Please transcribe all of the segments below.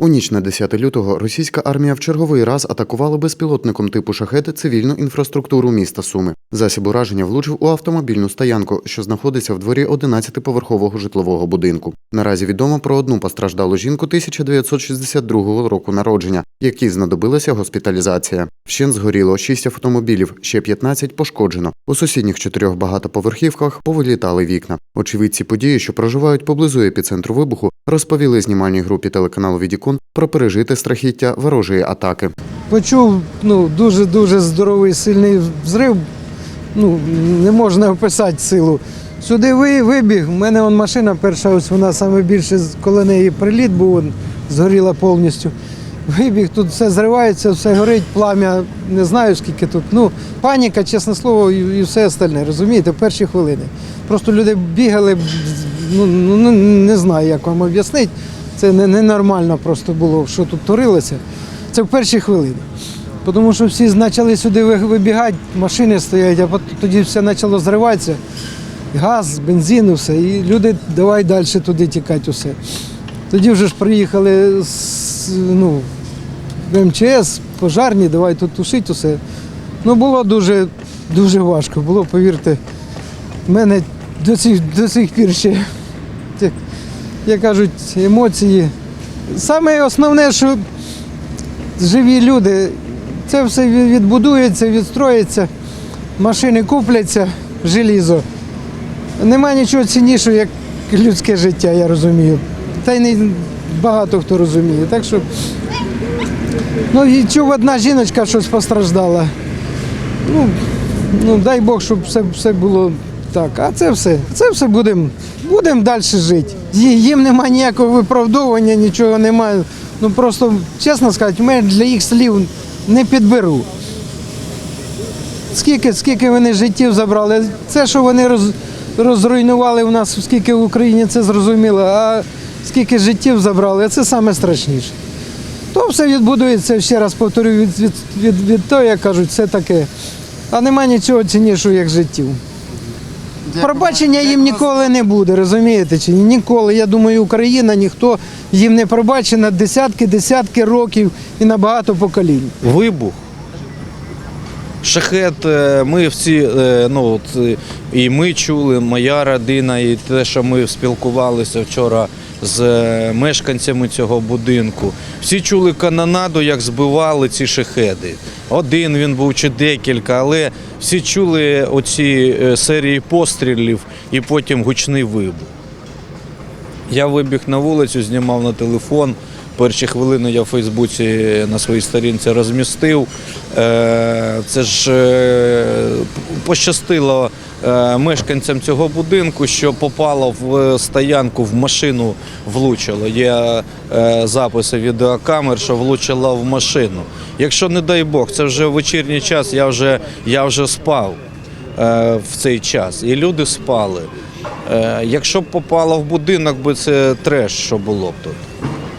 У ніч на 10 лютого російська армія в черговий раз атакувала безпілотником типу шахет цивільну інфраструктуру міста Суми. Засіб ураження влучив у автомобільну стоянку, що знаходиться в дворі 11-поверхового житлового будинку. Наразі відомо про одну постраждалу жінку 1962 року народження, якій знадобилася госпіталізація. Вщен згоріло 6 автомобілів, ще 15 пошкоджено. У сусідніх чотирьох багатоповерхівках повилітали вікна. Очевидці події, що проживають поблизу епіцентру вибуху, розповіли знімальній групі телеканалу Відікон про пережите страхіття ворожої атаки. Почув ну, дуже-дуже здоровий сильний взрив. Ну, не можна описати силу. Сюди ви- вибіг, у мене он машина перша, ось вона саме більше, коли неї приліт був, згоріла повністю. Вибіг, тут все зривається, все горить, плам'я, не знаю скільки тут. Ну, паніка, чесне слово, і, все остальне, розумієте, в перші хвилини. Просто люди бігали, ну ну, не знаю, як вам об'яснити. Це ненормально просто було, що тут творилося. Це в перші хвилини. Тому що всі почали сюди вибігати, машини стоять, а тоді все почало зриватися. Газ, бензин, все. І люди давай далі туди тікати усе. Тоді вже ж приїхали з, ну, МЧС, пожарні, давай тут тушити усе. Ну було дуже, дуже важко. Було, повірте, в мене до цих, до цих пір ще, як кажуть, емоції. Саме основне, що живі люди, це все відбудується, відстроїться, машини купляться, желізо. Нема нічого ціннішого, як людське життя, я розумію. Та й не багато хто розуміє. Так що, ну і чув одна жіночка щось постраждала. Ну, ну дай Бог, щоб все, все було так. А це все. Це все будемо будем далі жити. Їм немає ніякого виправдовування, нічого немає. Ну просто, чесно сказати, ми для їх слів не підберу. Скільки, скільки вони життів забрали. Це, що вони роз, розруйнували в нас, скільки в Україні це зрозуміло, а скільки життів забрали, це саме страшніше. То все відбудується, ще раз повторю, від, від, від, від того, як кажуть, все таке. А нема нічого ціннішого, як життів. Пробачення їм ніколи не буде, розумієте чи? Ніколи. Я думаю, Україна ніхто їм не пробачена десятки, десятки років і на багато поколінь. Вибух. Шахет, е, ми всі, е, ну от і ми чули, моя родина, і те, що ми спілкувалися вчора з е, мешканцями цього будинку. Всі чули канонаду, як збивали ці шахеди. Один він був чи декілька, але всі чули оці е, серії пострілів і потім гучний вибух. Я вибіг на вулицю, знімав на телефон. Перші хвилини я в Фейсбуці на своїй сторінці розмістив. Е, Це ж пощастило мешканцям цього будинку, що попало в стоянку, в машину влучило. Є е, записи відеокамер, що влучило в машину. Якщо не дай Бог, це вже вечірній час, я вже, я вже спав е, в цей час, і люди спали. Е, Якщо б попало в будинок, би це треш, що було б тут.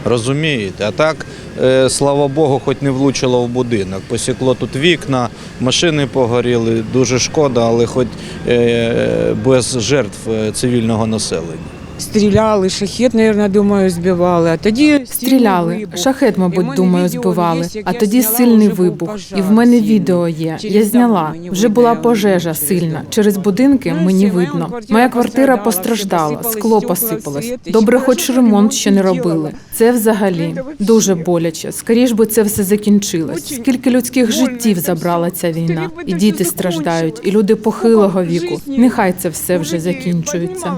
Розумієте? А так, е, слава Богу, хоч не влучило в будинок. Посікло тут вікна, машини погоріли, дуже шкода, але хоч е, без жертв е, цивільного населення. Стріляли, шахет, мабуть, думаю, збивали. А тоді Стріляли. Шахет, мабуть, думаю, збивали. А тоді сильний вибух. І в мене відео є. Я зняла. Вже була пожежа сильна. Через будинки Ну, мені видно. Моя квартира постраждала, скло посипалось, Добре, хоч ремонт ще не робили. Це взагалі дуже боляче. Скоріш би це все закінчилось. Скільки людських життів забрала ця війна, і діти страждають, і люди похилого віку. Нехай це все вже закінчується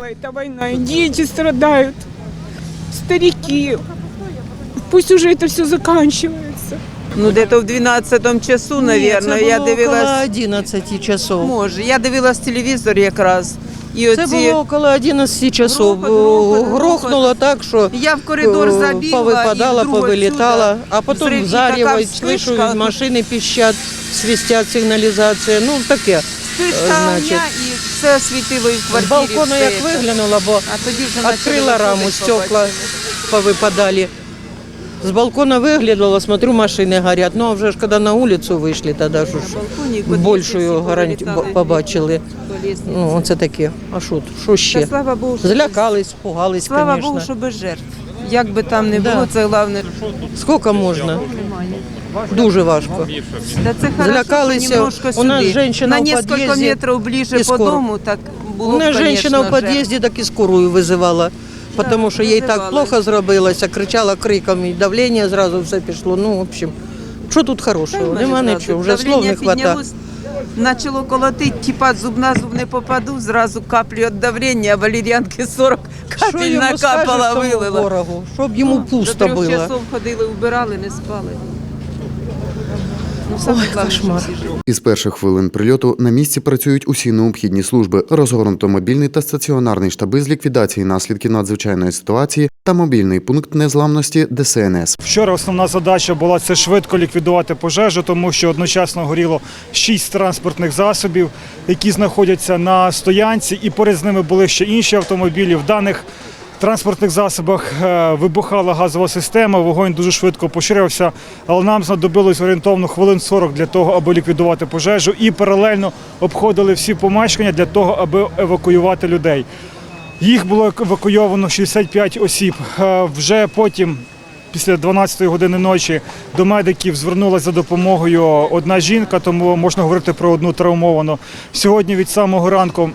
Понимала эта война, и дети страдают, старики. Пусть уже это все заканчивается. Ну, где-то в 12 часу, наверное, Ні, це я було около дивилась. 11 часов. Може, я дивилась телевізор якраз. І Це оці... було около 11 часов. Грохот, грохот, Грохнуло грохот. так, що Я в коридор е, забігла, повипадала, і вдруг повилітала, отсюда а потім взрив, і зарєва, така і слышу, вспишка. від машини піщать, свистять сигналізація. Ну, таке. Вспишка значить. огня, і все світило і в З квартирі. балкона все як це. виглянула, бо А тоді вже відкрила раму, стекла повипадали. З балкона виглянула, смотрю, машини горять. Ну, а вже ж коли на вулицю вийшли, тоді ж більшою гарантію побачили. Ну, оце таке. А що, що ще? слава Богу, Злякались, пугались, Слава. Богу, що без жертв. Як би там не було, це головне. Скільки можна? Дуже важко. Да це Злякалися. У нас женщина на несколько метрів ближе по дому, так було У б, жінка в під'їзді так і скорую визивала, тому що їй так плохо зробилося, кричала криком, і давлення зразу все пішло. Ну, в общем, що тут хорошого? Нема нічого, вже слов не хватає. Начало колотить, типа зуб на зуб не попаду, зразу каплю від давлення, а валеріанки 40 капель йому накапала, скажеш тому вилила. ворогу? Щоб йому До пусто трьох було. часов ходили, вбирали, не спали. Ну, саме Ой, кошмар. Із перших хвилин прильоту на місці працюють усі необхідні служби. Розгорнуто мобільний та стаціонарний штаби з ліквідації наслідків надзвичайної ситуації та мобільний пункт незламності ДСНС. Вчора основна задача була це швидко ліквідувати пожежу, тому що одночасно горіло шість транспортних засобів, які знаходяться на стоянці, і поряд з ними були ще інші автомобілі. В даних транспортних засобах е, вибухала газова система, вогонь дуже швидко поширився, але нам знадобилось орієнтовно хвилин 40 для того, аби ліквідувати пожежу, і паралельно обходили всі помешкання для того, аби евакуювати людей. Їх було евакуйовано 65 осіб. Е, Вже потім, після 12 години ночі, до медиків звернулася за допомогою одна жінка, тому можна говорити про одну травмовану. Сьогодні від самого ранку.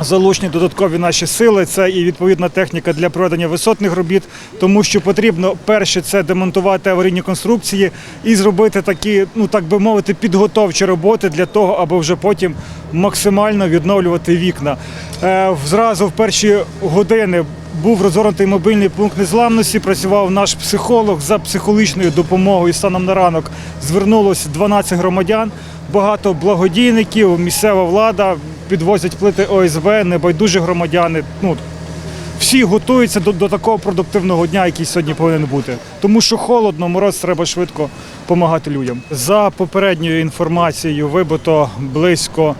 Залучені додаткові наші сили, це і відповідна техніка для проведення висотних робіт, тому що потрібно перше це демонтувати аварійні конструкції і зробити такі, ну так би мовити, підготовчі роботи для того, аби вже потім максимально відновлювати вікна. Е, Зразу в перші години був розгорнутий мобільний пункт незламності. Працював наш психолог за психологічною допомогою станом на ранок. Звернулось 12 громадян, багато благодійників, місцева влада підвозять плити ОСБ, небайдужі громадяни. Ну всі готуються до, до такого продуктивного дня, який сьогодні повинен бути. Тому що холодно, мороз треба швидко допомагати людям. За попередньою інформацією, вибито близько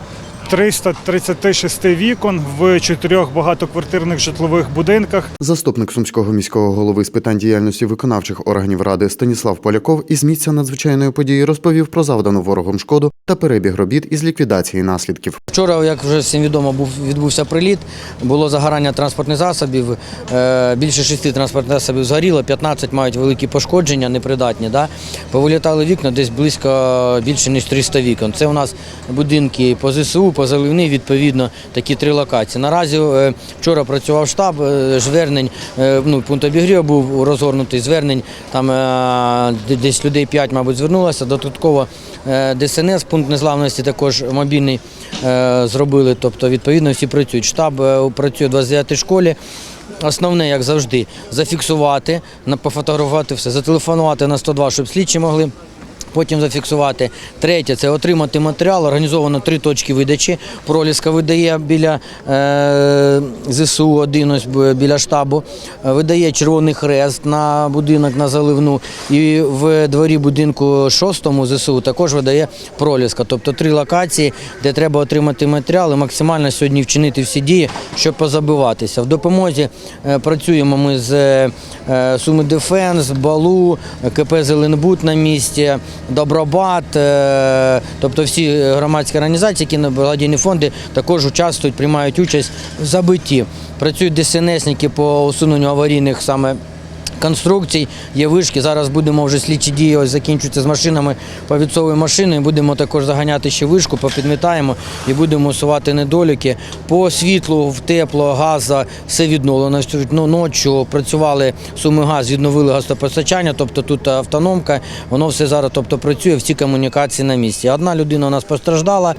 336 вікон в чотирьох багатоквартирних житлових будинках. Заступник сумського міського голови з питань діяльності виконавчих органів ради Станіслав Поляков із місця надзвичайної події розповів про завдану ворогом шкоду та перебіг робіт із ліквідації наслідків. Вчора, як вже всім відомо, був відбувся приліт. Було загорання транспортних засобів. е, Більше шести транспортних засобів згоріло, 15 мають великі пошкодження, непридатні. Да? Повилітали вікна десь близько більше ніж 300 вікон. Це у нас будинки по ЗСУ, по заливні, відповідно, такі три локації. Наразі е, вчора працював штаб, е, звернень, е, ну, пункт обігріву був розгорнутий, звернень, там десь людей 5, мабуть, звернулося. Додатково ДСНС, пункт незламності також мобільний зробили. Тобто, відповідно, всі працюють. Штаб працює в 29 школі. Основне, як завжди, зафіксувати, пофотографувати все, зателефонувати на 102, щоб слідчі могли. Потім зафіксувати. Третє це отримати матеріал. Організовано три точки видачі. Проліска видає біля е, ЗСУ, один ось біля штабу. Е, Видає Червоний Хрест на будинок на заливну. І в дворі будинку шостому ЗСУ також видає проліска. Тобто три локації, де треба отримати матеріал і максимально сьогодні вчинити всі дії, щоб позабиватися. В допомозі е, працюємо ми з е, Суми Дефенс, Балу, КП Зеленбут на місці, Добробат, е, тобто всі громадські організації, які благодійні фонди також участвують, приймають участь в забитті. Працюють ДСНСники по усуненню аварійних саме. Конструкцій, є вишки. Зараз будемо вже слідчі дії ось закінчуються з машинами повідсової машини. Будемо також заганяти ще вишку, попідмітаємо і будемо усувати недоліки. По світлу, в тепло, газа все відновлено. Ну, ночі працювали суми газ, відновили газопостачання, тобто тут автономка. Воно все зараз тобто, працює, всі комунікації на місці. Одна людина у нас постраждала.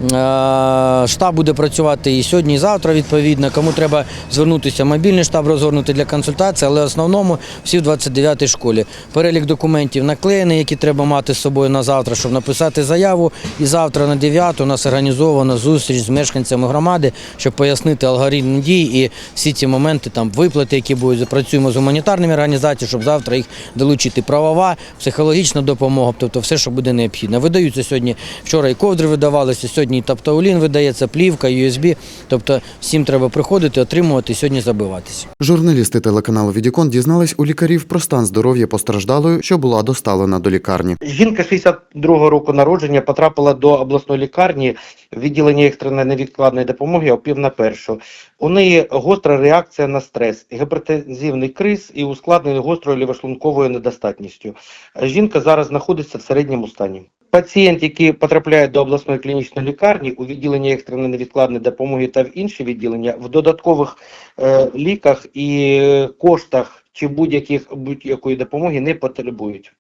Штаб буде працювати і сьогодні, і завтра. Відповідно, кому треба звернутися, мобільний штаб розгорнути для консультації, але в основному всі в 29-й школі. Перелік документів наклеєний, які треба мати з собою на завтра, щоб написати заяву. І завтра на 9 у нас організована зустріч з мешканцями громади, щоб пояснити алгоритм дій і всі ці моменти, там виплати, які будуть. Працюємо з гуманітарними організаціями, щоб завтра їх долучити. Правова, психологічна допомога, тобто все, що буде необхідно. Видаються сьогодні. Вчора і ковдри видавалися, сьогодні і таптаулін видається, плівка, USB. Тобто всім треба приходити, отримувати, сьогодні забиватися. Журналісти телеканалу Відікон дізнались у лікарів про стан здоров'я постраждалої, що була доставлена до лікарні. Жінка 62-го року народження потрапила до обласної лікарні відділення екстреної невідкладної допомоги о пів на першу. У неї гостра реакція на стрес, гіпертензивний криз і ускладнений гострою лівошлунковою недостатністю. Жінка зараз знаходиться в середньому стані. Пацієнт, який потрапляє до обласної клінічної лікарні у відділення екстреної невідкладної допомоги та в інші відділення, в додаткових е, ліках і е, коштах чи будь-яких будь-якої допомоги не потребують.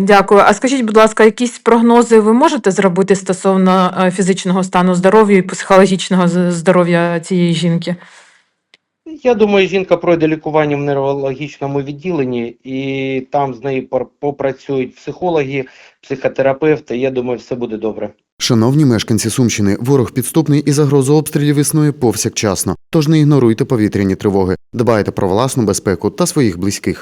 Дякую. А скажіть, будь ласка, якісь прогнози ви можете зробити стосовно е, фізичного стану здоров'я і психологічного здоров'я цієї жінки? Я думаю, жінка пройде лікування в нейрологічному відділенні, і там з нею попрацюють психологи, психотерапевти. Я думаю, все буде добре. Шановні мешканці Сумщини, ворог підступний і загроза обстрілів існує повсякчасно. Тож не ігноруйте повітряні тривоги, дбайте про власну безпеку та своїх близьких.